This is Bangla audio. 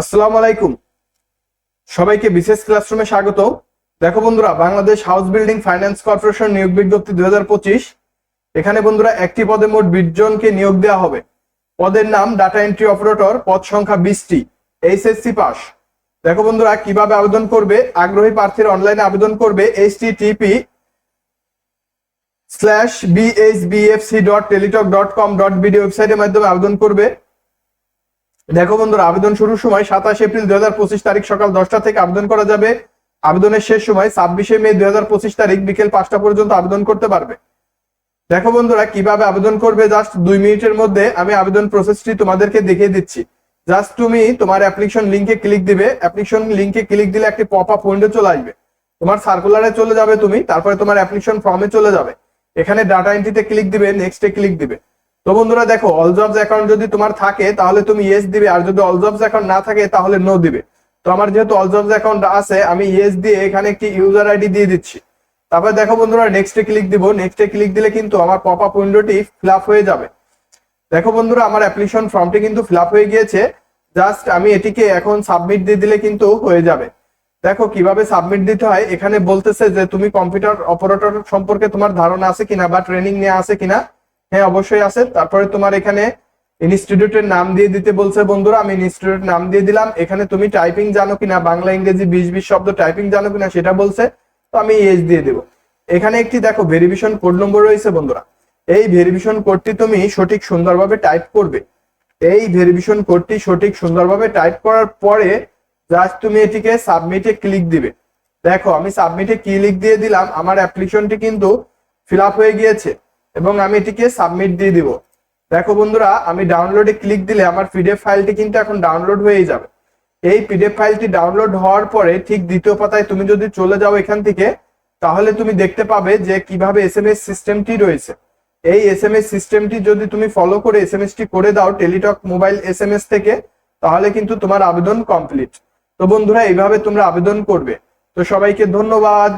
আসসালামু আলাইকুম। সবাইকে বিশেষ ক্লাসরুমে স্বাগত। দেখো বন্ধুরা, Bangladesh house building finance corporation নিয়োগ বিজ্ঞপ্তি দু হাজার পঁচিশ। এখানে বন্ধুরা, একটি পদে মোট বিশ জনকে নিয়োগ দেওয়া হবে। পদের নাম ডাটা এন্ট্রি অপারেটর, পদ সংখ্যা বিশটি। HSC pass. দেখো বন্ধুরা, কীভাবে আবেদন করবে, আগ্রহী প্রার্থীরা অনলাইনে আবেদন করবে H TP slash BHBFC dot Teletalk dot com dot BD ওয়েবসাইটের মাধ্যমে আবেদন করবে। দেখো বন্ধুরা, আবেদন শুরুর সময় সাতাশ এপ্রিল দুই হাজার পঁচিশ তারিখ সকাল দশটা থেকে আবেদন করা যাবে। আবেদনের শেষ সময় ছাব্বিশে মে দুই হাজার পঁচিশ তারিখ বিকেল পাঁচটা পর্যন্ত আবেদন করতে পারবে। দেখো বন্ধুরা, কীভাবে আবেদন করবে? জাস্ট দুই মিনিটের মধ্যে আমি আবেদন প্রসেসটি তোমাদেরকে দেখিয়ে দিচ্ছি। জাস্ট তুমি তোমার অ্যাপ্লিকেশন লিঙ্কে ক্লিক দিবে। অ্যাপ্লিকেশন লিঙ্কে ক্লিক দিলে একটি পপ আপ উইন্ডো চলে আসবে। তোমার সার্কুলারে চলে যাবে তুমি, তারপরে তোমার অ্যাপ্লিকেশন ফর্মে চলে যাবে। এখানে ডাটা এন্ট্রিতে ক্লিক দিবে নেক্সটে ক্লিক দিবে। তো বন্ধুরা দেখো অল জবস অ্যাকাউন্ট যদি তোমার থাকে, তাহলে তুমি ইয়েস দিবে। আর যদি অল জবস অ্যাকাউন্ট না থাকে, তাহলে নো দিবে। তো আমার যেহেতু অল জবস অ্যাকাউন্ট আছে, আমি ইয়েস দিয়ে এখানে একটি ইউজার আইডি দিয়ে দিচ্ছি। তারপরে দেখো বন্ধুরা নেক্সটে ক্লিক দিব। নেক্সটে ক্লিক দিলে কিন্তু আমার পপ আপ উইন্ডোটি ফিল হয়ে যাবে। দেখো বন্ধুরা, আমার অ্যাপ্লিকেশন ফর্মটি কিন্তু ফিল হয়ে গিয়েছে। জাস্ট আমি এটিকে এখন সাবমিট দিয়ে দিলে কিন্তু হয়ে যাবে। দেখো কীভাবে সাবমিট দিতে হয়। এখানে বলতেছে যে, তুমি কম্পিউটার অপারেটর সম্পর্কে তোমার ধারণা আছে কিনা বা ট্রেনিং নেওয়া আছে কিনা। হ্যাঁ অবশ্যই আছে। তারপরে তোমার এখানে ইনস্টিটিউটের নাম দিয়ে দিতে বলছে বন্ধুরা, আমি ইনস্টিটিউটের নাম দিয়ে দিলাম। এখানে তুমি টাইপিং জানো কিনা, বাংলা, ইংরেজি বিশ বিশ শব্দ টাইপিং জানো কিনা সেটা বলছে, তো আমি এজ দিয়ে দেবো। এখানে একটি দেখো ভেরিফিকেশন কোড নম্বর রয়েছে বন্ধুরা। এই ভেরিফিকেশন কোডটি তুমি সঠিক সুন্দরভাবে টাইপ করবে। এই ভেরিফিকেশন কোডটি সঠিক সুন্দরভাবে টাইপ করার পরে জাস্ট তুমি এটিকে সাবমিটে ক্লিক দিবে। দেখো, আমি সাবমিটে ক্লিক দিয়ে দিলাম, আমার অ্যাপ্লিকেশনটি কিন্তু ফিল আপ হয়ে গিয়েছে। এবং আমি এটিকে সাবমিট দিয়ে দিব। দেখো বন্ধুরা, আমি ডাউনলোডে ক্লিক দিলে আমার পিডিএফ ফাইলটি কিন্তু এখন ডাউনলোড হয়ে যাবে। এই পিডিএফ ফাইলটি ডাউনলোড হওয়ার পরে ঠিক দ্বিতীয় পাতায় তুমি যদি চলে যাও এখান থেকে, তাহলে তুমি দেখতে পাবে যে কীভাবে এস এম এস সিস্টেমটি রয়েছে। এই এস এম এস সিস্টেমটি যদি তুমি ফলো করে এস এম এস টি করে দাও Teletalk mobile S M S থেকে, তাহলে কিন্তু তোমার আবেদন কমপ্লিট তো বন্ধুরা, এইভাবে তোমরা আবেদন করবে। তো সবাইকে ধন্যবাদ।